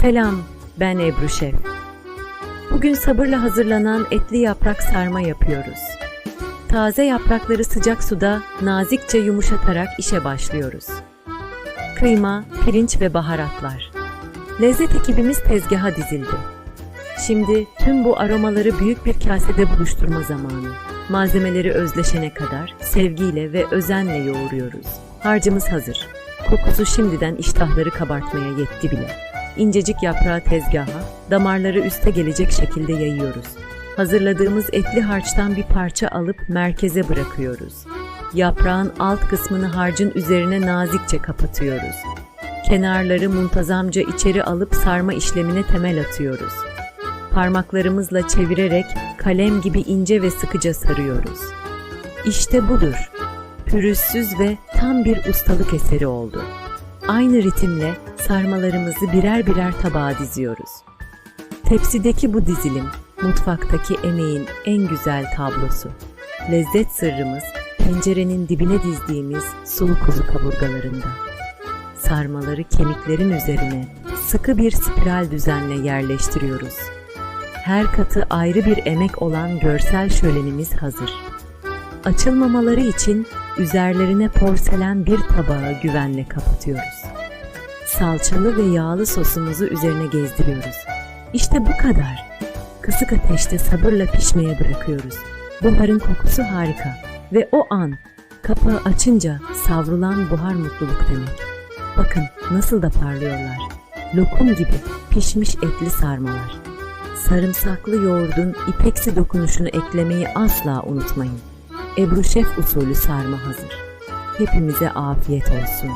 Selam, ben Ebru Şef. Bugün sabırla hazırlanan etli yaprak sarma yapıyoruz. Taze yaprakları sıcak suda nazikçe yumuşatarak işe başlıyoruz. Kıyma, pirinç ve baharatlar. Lezzet ekibimiz tezgaha dizildi. Şimdi tüm bu aromaları büyük bir kasede buluşturma zamanı. Malzemeleri özleşene kadar sevgiyle ve özenle yoğuruyoruz. Harcımız hazır. Kokusu şimdiden iştahları kabartmaya yetti bile. İncecik yaprağı tezgaha, damarları üste gelecek şekilde yayıyoruz. Hazırladığımız etli harçtan bir parça alıp merkeze bırakıyoruz. Yaprağın alt kısmını harcın üzerine nazikçe kapatıyoruz. Kenarları muntazamca içeri alıp sarma işlemine temel atıyoruz. Parmaklarımızla çevirerek kalem gibi ince ve sıkıca sarıyoruz. İşte budur. Pürüzsüz ve tam bir ustalık eseri oldu. Aynı ritimle sarmalarımızı birer birer tabağa diziyoruz. Tepsideki bu dizilim, mutfaktaki emeğin en güzel tablosu. Lezzet sırrımız, tencerenin dibine dizdiğimiz sulu kuzu kaburgalarında. Sarmaları kemiklerin üzerine sıkı bir spiral düzenle yerleştiriyoruz. Her katı ayrı bir emek olan görsel şölenimiz hazır. Açılmamaları için üzerlerine porselen bir tabağı güvenle kapatıyoruz. Salçalı ve yağlı sosumuzu üzerine gezdiriyoruz. İşte bu kadar. Kısık ateşte sabırla pişmeye bırakıyoruz. Buharın kokusu harika ve o an kapağı açınca savrulan buhar mutluluk demek. Bakın nasıl da parlıyorlar. Lokum gibi pişmiş etli sarmalar. Sarımsaklı yoğurdun ipeksi dokunuşunu eklemeyi asla unutmayın. Ebru Şef usulü sarma hazır. Hepimize afiyet olsun.